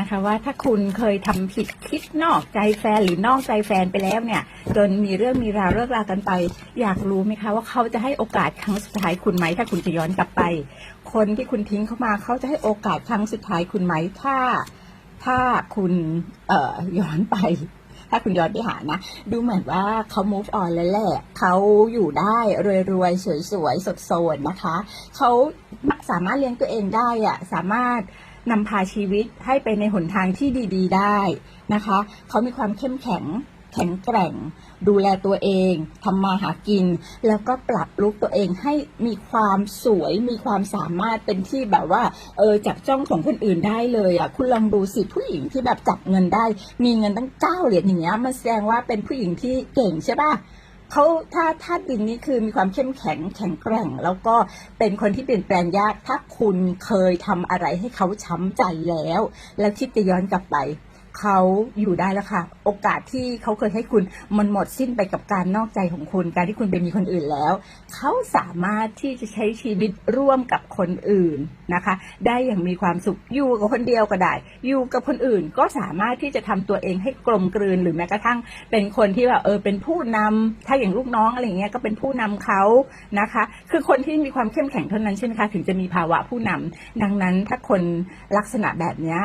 นะคะว่าถ้าคุณเคยทำผิดคิดนอกใจแฟนหรือนอกใจแฟนไปแล้วเนี่ยจนมีเรื่องมีราวเลิกรากันไป อยากรู้ไหมคะว่าเขาจะให้โอกาสครั้งสุดท้ายคุณไหมถ้าคุณจะย้อนกลับไป คนที่คุณทิ้งเขามาเขาจะให้โอกาสครั้งสุดท้ายคุณไหมถ้าถ้าคุณเอ่อย้อนไป ถ้าคุณย้อนไปหานะ ดูเหมือนว่าเขา move on แล้วแหละเขาอยู่ได้รวยๆ สวยๆสดๆนะคะ เขาสามารถเลี้ยงตัวเองได้อะสามารถ นำพาชีวิตให้ไปในหนทางที่ดี ๆ ได้นะคะ เขามีความเข้มแข็งแข็งแกร่ง ดูแลตัวเองทำมาหากิน แล้วก็ปรับลุกตัวเองให้มีความสวยมีความสามารถเป็นที่แบบว่า เออจับจ้องของคนอื่นได้เลยอะคุณลองดูสิผู้หญิงที่แบบจับเงินได้ มีเงินตั้งเก้าเหรียญอย่างเงี้ยมันแสดงว่าเป็นผู้หญิงที่เก่งใช่ป่ะ เขาถ้าถ้าดินนี้คือมีความเข้มแข็งแข็งแกร่ง แล้วก็เป็นคนที่เปลี่ยนแปลงยาก ถ้าคุณเคยทำอะไรให้เขาช้ำใจแล้ว แล้วคิดจะย้อนกลับไป เขาอยู่ได้แล้วค่ะ โอกาสที่เขาเคยให้คุณมันหมดสิ้นไปกับการนอกใจของคุณ การที่คุณไปมีคนอื่นแล้ว เขาสามารถที่จะใช้ชีวิตร่วมกับคนอื่นนะคะ ได้อย่างมีความสุขอยู่กับคนเดียวก็ได้ อยู่กับคนอื่นก็สามารถที่จะทำตัวเองให้กลมกลืนหรือแม้กระทั่ง เป็นคนที่แบบเออเป็นผู้นำถ้าอย่างลูกน้องอะไรเงี้ยก็เป็นผู้นำเขานะคะ คือคนที่มีความเข้มแข็งเท่านั้นใช่ไหมคะถึงจะมีภาวะผู้นำดังนั้นถ้าคนลักษณะแบบเนี้ย